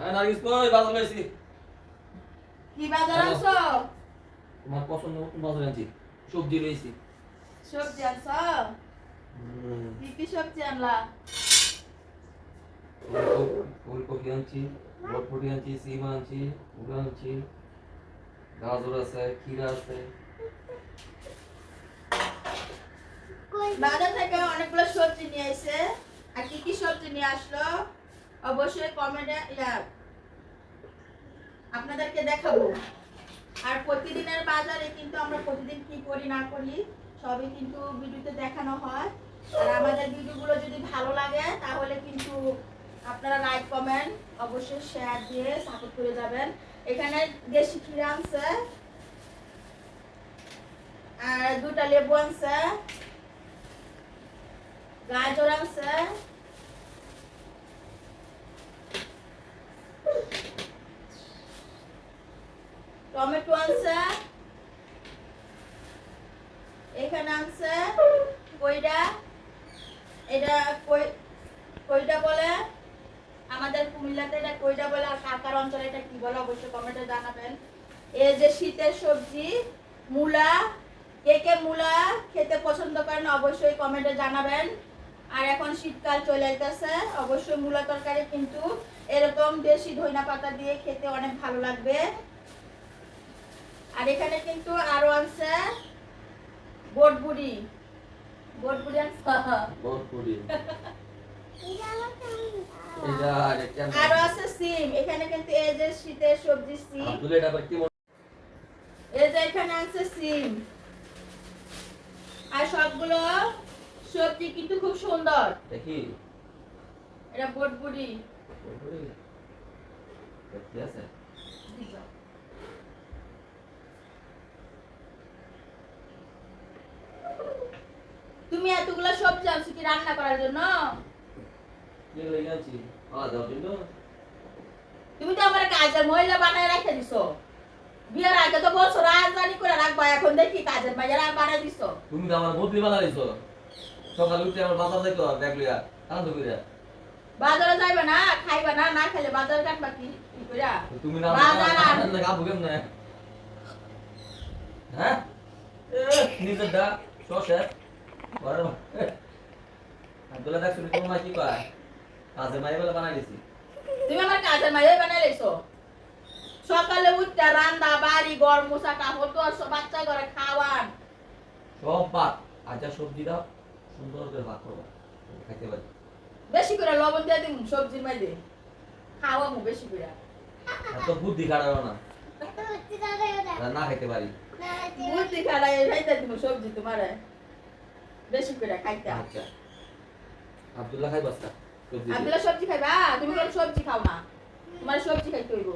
হ্যাঁ নার্গিস কই? বাজার গেছি কি বাজার আনছো? তোমার পছন্দ মতন বাজার আনছি। সবজি রয়েছি। সবজি আনছো? কি কি সবজি আনলা? ফুলকপি আনছি বটফুটি আনছি সিম আনছি উড়ো আনছি গাজর আছে ক্ষীরা আছে। বাজার থেকে অনেকগুলো সবজি নিয়ে এসে আর কি কি সবজি নিয়ে আসলো? অবশ্যই কমেন্টে আপনাদেরকে দেখাবো। আর প্রতিদিনের বাজারে কিন্তু আমরা প্রতিদিন কি করি, না করি, সবই কিন্তু ভিডিওতে দেখানো হয়। আর আমাদের ভিডিওগুলো যদি ভালো লাগে, তাহলে কিন্তু আপনারা লাইক কমেন্ট অবশ্যই শেয়ার দিয়ে সাপোর্ট করে যাবেন। এখানে দেশি ক্ষীরা আনছে, আর দুটা লেবু আনছে, গাজর আছে টমেটো আছে এখানে আছে কইডা এটা কই কইডা বলে? আমাদের কুমিল্লাতে এটা কইডা বলে কাকার অঞ্চলে এটা কি বলে? অবশ্যই কমেন্টে জানাবেন। এই যে শীতের সবজি, মূলা, কে কে মূলা খেতে পছন্দ করেন অবশ্যই কমেন্টে জানাবেন। আর এখন শীতকাল চলে যাইতেছে অবশ্যই মূলা তরকারি কিন্তু এরকম দেশি ধইনা পাতা দিয়ে খেতে অনেক ভালো লাগবে। আর এখানে কিন্তু আরও আছে বোটবুড়ি। বোটবুড়ি বটফুটি আর এটা আরও আছে সিম। এখানে কিন্তু এই যে শীতের সবজি সিম। এই যে এখানে আছে সিম। আর সবগুলো সবজি কিন্তু খুব সুন্দর। দেখি। এটা বোটবুড়ি। দেখতে আছে তুমি এতগুলো সবজি আনছো কি রান্না করার জন্য। জন্য তুমি তো আমার কাজের মহিলা বানায় রেখে দিছো। বিয়ের আগে তো বলছো রাজধানী করে রাখবা এখন দেখি কাজের মাইয়ারা বানায় দিছো। তুমি তো আমার বদলি বানা দিছো। সকালে উঠে আমার বাজার যাইতো লইয়া কান তো কইরা। বাজারে যাইবা না খাইবা না না খেলে বাজারে কাটবা কি? কইরা? তুমি না বাজার। না গাবু কেমন? হ্যাঁ? নিজের দা সসে বড় আব্দুল্লাহ দেখ শুনি তোমার কি কয়? কাজে মাই বলে বানাই দিছি। তুমি আমার কাজের মাইয়া বানায় লইছো সকালে উঠতে রান্দা বাড়ি ঘর মোছা কাপড় তো সব বাচ্চা ঘরে খাওয়ান। সব ভাত আজা সবজি দাও সুন্দর করে ভাত করবা। খাইতে পারি। বেশি করে লবণ দিয়ে দিন সবজির মাঝে খাওয়ামু বেশি করে। এত বুদ্ধি খারাপ না। না খাইতে পারি। বুদ্ধি খাড়াই খাইতে দিব সবজি তোমারে। বেশি করে খাইতে। আচ্ছা। আব্দুল্লাহ খাই বাস্তা। আব্দুল্লাহ সবজি খাইবা? তুমি কোনো সবজি খাও না তোমার সবজি খাইতে হইব।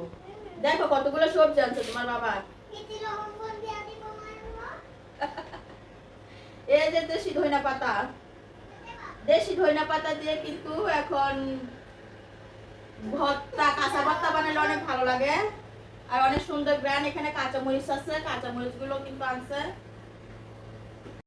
দেখো কতগুলো সবজি আনছো তোমার বাবা। এই যে দেশি ধইনা পাতা। দেশি ধইনা পাতা দিয়ে কিন্তু এখন ভর্তা কাঁচা ভর্তা বানালে অনেক ভালো লাগে। আর অনেক সুন্দর ব্র্যান্ড এখানে কাঁচা মরিচ আছে কাঁচা মরিচগুলো কিন্তু আনছে।